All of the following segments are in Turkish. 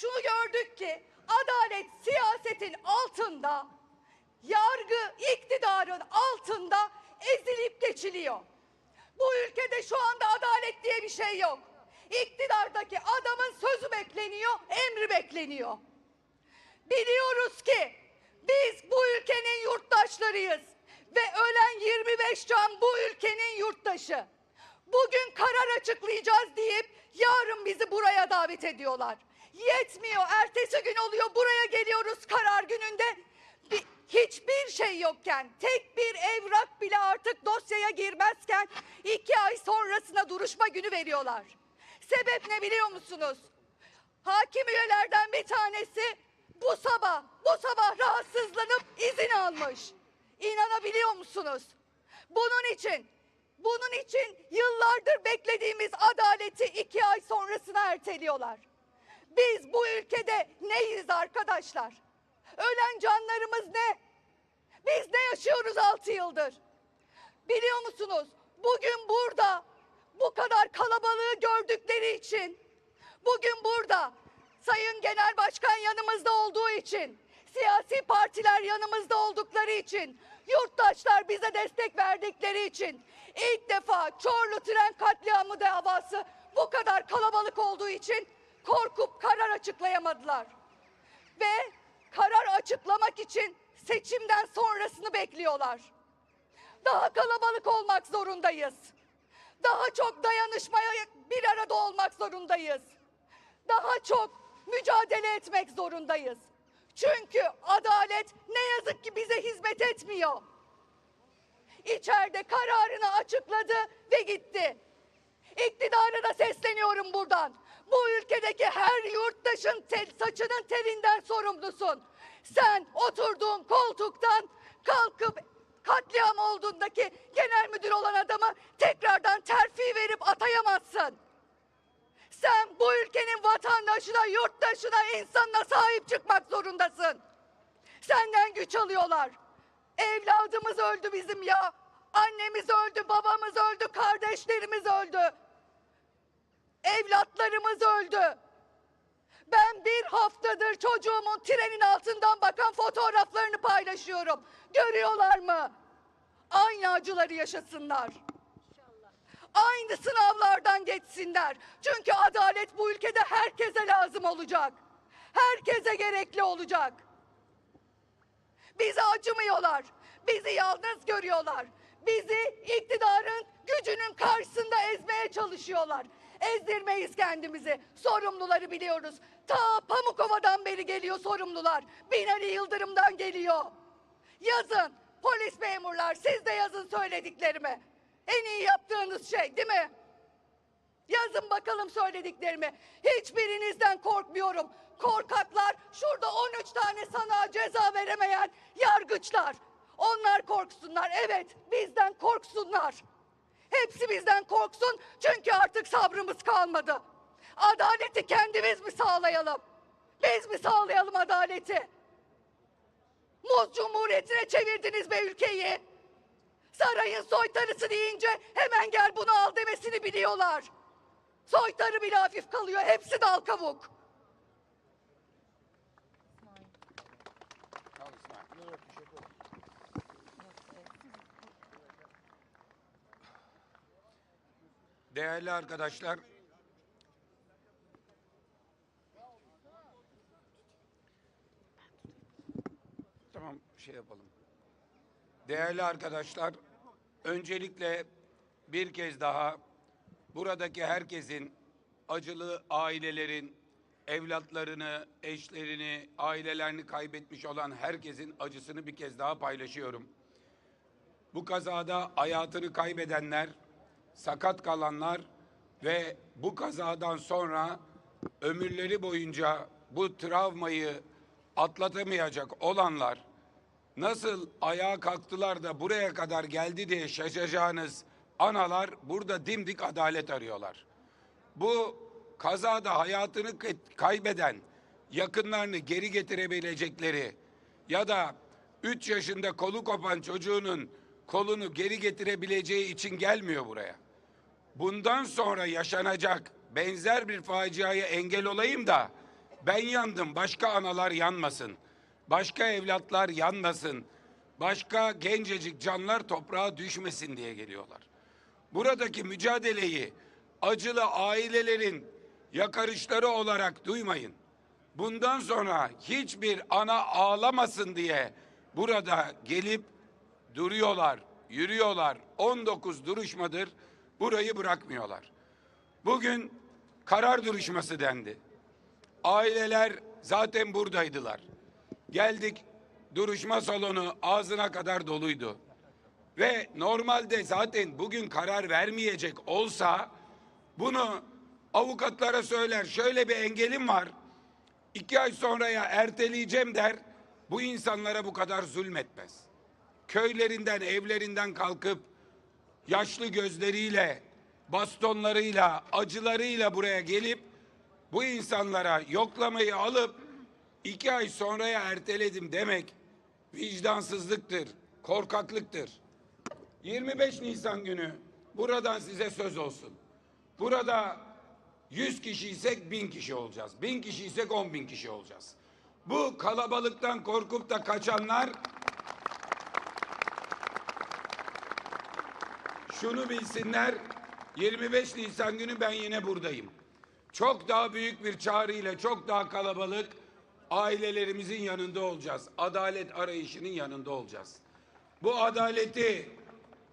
şunu gördük ki adalet siyasetin altında, yargı iktidarın altında ezilip geçiliyor. Bu ülkede şu anda adalet diye bir şey yok. İktidardaki adamın sözü bekleniyor, emri bekleniyor. Biliyoruz ki biz bu ülkenin yurttaşlarıyız ve ölen 25 can bu ülkenin yurttaşı. Bugün karar açıklayacağız deyip yarın bizi buraya davet ediyorlar. Yetmiyor. Ertesi gün oluyor. Buraya geliyoruz karar gününde. Bir, hiçbir şey yokken, tek bir evrak bile artık dosyaya girmezken iki ay sonrasına duruşma günü veriyorlar. Sebep ne biliyor musunuz? Hakim üyelerden bir tanesi bu sabah, bu sabah rahatsızlanıp izin almış. İnanabiliyor musunuz? Bunun için, bunun için yıllardır beklediğimiz adaleti iki ay sonrasına erteliyorlar. Biz bu ülkede neyiz arkadaşlar? Ölen canlarımız ne? Biz ne yaşıyoruz altı yıldır? Biliyor musunuz? Bugün burada bu kadar kalabalığı gördükleri için, bugün burada Sayın Genel Başkan yanımızda olduğu için, siyasi partiler yanımızda oldukları için, yurttaşlar bize destek verdikleri için ilk defa Çorlu tren katliamı davası bu kadar kalabalık olduğu için korkup karar açıklayamadılar. Ve karar açıklamak için seçimden sonrasını bekliyorlar. Daha kalabalık olmak zorundayız. Daha çok dayanışmaya bir arada olmak zorundayız. Daha çok mücadele etmek zorundayız. Çünkü adalet ne yazık ki bize hizmet etmiyor. İçeride kararını açıkladı ve gitti. İktidara da sesleniyorum buradan. Bu ülkedeki her yurttaşın tel, saçının telinden sorumlusun. Sen oturduğun koltuktan kalkıp katliam olduğundaki genel müdür olan adamı tekrardan terfi verip atayamazsın. Sen bu ülkenin vatandaşına, yurttaşına, insanına sahip çıkmak zorundasın. Senden güç alıyorlar. Evladımız öldü bizim ya. Annemiz öldü, babamız öldü, kardeşlerimiz öldü. Evlatlarımız öldü. Ben bir haftadır çocuğumun trenin altından bakan fotoğraflarını paylaşıyorum. Görüyorlar mı? Aynı acıları yaşasınlar. Aynı sınavlardan geçsinler. Çünkü adalet bu ülkede herkese lazım olacak. Herkese gerekli olacak. Bize acımıyorlar. Bizi yalnız görüyorlar. Bizi iktidarın gücünün karşısında ezmeye çalışıyorlar. Ezdirmeyiz kendimizi. Sorumluları biliyoruz. Ta Pamukova'dan beri geliyor sorumlular. Binali Yıldırım'dan geliyor. Yazın. Polis memurlar siz de yazın söylediklerimi. En iyi yaptığınız şey değil mi? Yazın bakalım söylediklerimi. Hiçbirinizden korkmuyorum. Korkaklar şurada 13 tane sana ceza veremeyen yargıçlar. Onlar korksunlar. Evet bizden korksunlar. Hepsi bizden korksun çünkü artık sabrımız kalmadı. Adaleti kendimiz mi sağlayalım? Biz mi sağlayalım adaleti? Muz Cumhuriyeti'ne çevirdiniz be ülkeyi. Sarayın soytarısı deyince hemen gel bunu al demesini biliyorlar. Soytarı bile hafif kalıyor. Hepsi dal kavuk. Değerli arkadaşlar, tamam şey yapalım. Değerli arkadaşlar, öncelikle bir kez daha buradaki herkesin, acılı ailelerin, evlatlarını, eşlerini, ailelerini kaybetmiş olan herkesin acısını bir kez daha paylaşıyorum. Bu kazada hayatını kaybedenler, sakat kalanlar ve bu kazadan sonra ömürleri boyunca bu travmayı atlatamayacak olanlar nasıl ayağa kalktılar da buraya kadar geldi diye şaşacağınız analar burada dimdik adalet arıyorlar. Bu kazada hayatını kaybeden yakınlarını geri getirebilecekleri ya da 3 yaşında kolu kopan çocuğunun kolunu geri getirebileceği için gelmiyor buraya. Bundan sonra yaşanacak benzer bir faciaya engel olayım da Ben yandım, başka analar yanmasın. Başka evlatlar yanmasın. Başka gencecik canlar toprağa düşmesin diye geliyorlar. Buradaki mücadeleyi acılı ailelerin yakarışları olarak duymayın. Bundan sonra hiçbir ana ağlamasın diye burada gelip duruyorlar, yürüyorlar. 19 duruşmadır burayı bırakmıyorlar. Bugün karar duruşması dendi. Aileler zaten buradaydılar. Geldik duruşma salonu ağzına kadar doluydu. Ve normalde zaten bugün karar vermeyecek olsa bunu avukatlara söyler. Şöyle bir engelim var. iki ay sonraya erteleyeceğim der. Bu insanlara bu kadar zulmetmez. Köylerinden, evlerinden kalkıp yaşlı gözleriyle, bastonlarıyla, acılarıyla buraya gelip bu insanlara yoklamayı alıp iki ay sonraya erteledim demek vicdansızlıktır, korkaklıktır. 25 Nisan günü buradan size söz olsun. Burada 100 kişiysek 1000 kişi olacağız. 1000 kişiysek 10 bin kişi olacağız. Bu kalabalıktan korkup da kaçanlar şunu bilsinler 25 Nisan günü ben yine buradayım. Çok daha büyük bir çağrıyla çok daha kalabalık ailelerimizin yanında olacağız. Adalet arayışının yanında olacağız. Bu adaleti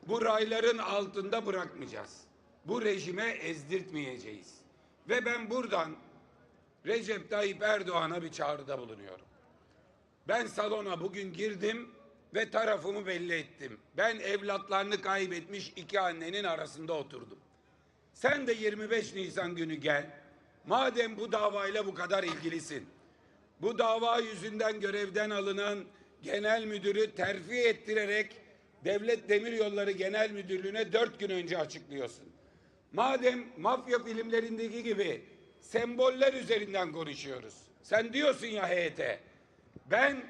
bu rayların altında bırakmayacağız. Bu rejime ezdirtmeyeceğiz. Ve ben buradan Recep Tayyip Erdoğan'a bir çağrıda bulunuyorum. Ben salona bugün girdim ve tarafımı belli ettim. Ben evlatlarını kaybetmiş iki annenin arasında oturdum. Sen de 25 Nisan günü gel. Madem bu davayla bu kadar ilgilisin. Bu dava yüzünden görevden alınan genel müdürü terfi ettirerek Devlet Demiryolları Genel Müdürlüğü'ne dört gün önce açıklıyorsun. Madem mafya filmlerindeki gibi semboller üzerinden konuşuyoruz. Sen diyorsun ya heyete. Ben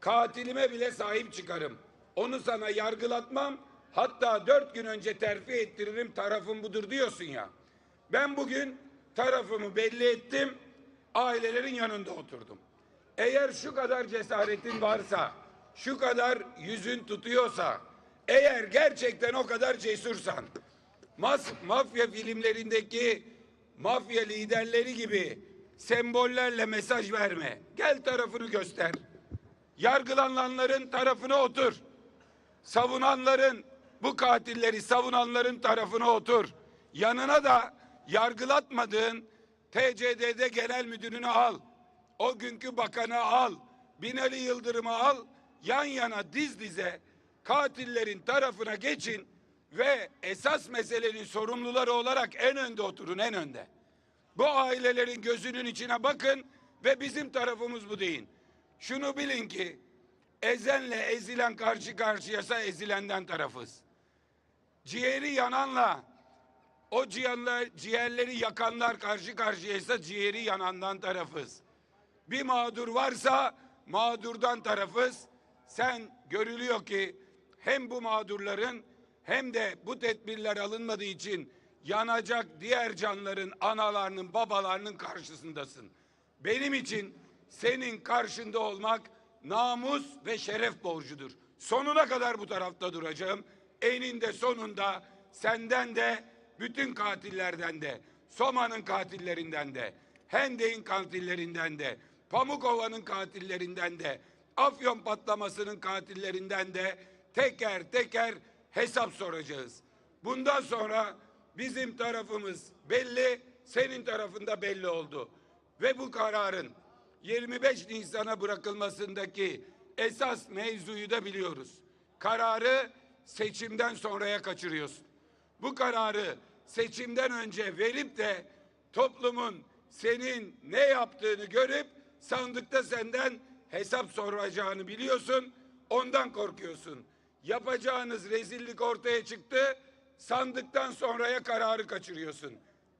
katilime bile sahip çıkarım. Onu sana yargılatmam. Hatta dört gün önce terfi ettiririm tarafım budur diyorsun ya. Ben bugün tarafımı belli ettim. Ailelerin yanında oturdum. Eğer şu kadar cesaretin varsa, şu kadar yüzün tutuyorsa, eğer gerçekten o kadar cesursan, mas mafya filmlerindeki mafya liderleri gibi sembollerle mesaj verme. Gel tarafını göster. Yargılananların tarafına otur. Savunanların, bu katilleri savunanların tarafına otur. Yanına da yargılatmadığın TCDD genel müdürünü al. O günkü bakanı al. Binali Yıldırım'ı al. Yan yana diz dize katillerin tarafına geçin ve esas meselenin sorumluları olarak en önde oturun en önde. Bu ailelerin gözünün içine bakın ve bizim tarafımız bu deyin. Şunu bilin ki ezenle ezilen karşı karşıyasa ezilenden tarafız. Ciğeri yananla o ciğerler, ciğerleri yakanlar karşı karşıyaysa ciğeri yanandan tarafız. Bir mağdur varsa mağdurdan tarafız. Sen görülüyor ki hem bu mağdurların hem de bu tedbirler alınmadığı için yanacak diğer canların, analarının, babalarının karşısındasın. Benim için senin karşında olmak namus ve şeref borcudur. Sonuna kadar bu tarafta duracağım. Eninde sonunda senden de bütün katillerden de, Soma'nın katillerinden de, Hendek'in katillerinden de, Pamukova'nın katillerinden de, Afyon patlamasının katillerinden de teker teker hesap soracağız. Bundan sonra bizim tarafımız belli, senin tarafında belli oldu. Ve bu kararın 25 Nisan'a bırakılmasındaki esas mevzuyu da biliyoruz. Kararı seçimden sonraya kaçırıyorsun. Bu kararı seçimden önce verip de toplumun senin ne yaptığını görüp sandıkta senden hesap soracağını biliyorsun. Ondan korkuyorsun. Yapacağınız rezillik ortaya çıktı. Sandıktan sonraya kararı kaçırıyorsun.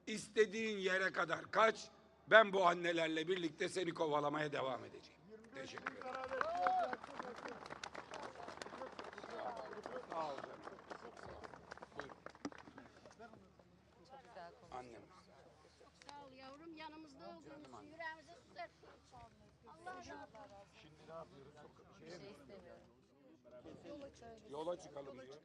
İstediğin yere kadar kaç. Ben bu annelerle birlikte seni kovalamaya devam edeceğim. Teşekkür ederim. Sağ ol canım. Buyurun. Annem. Sağ ol yavrum yanımızda olduğunuz için yüreğimize su Yola çıkalım diyor.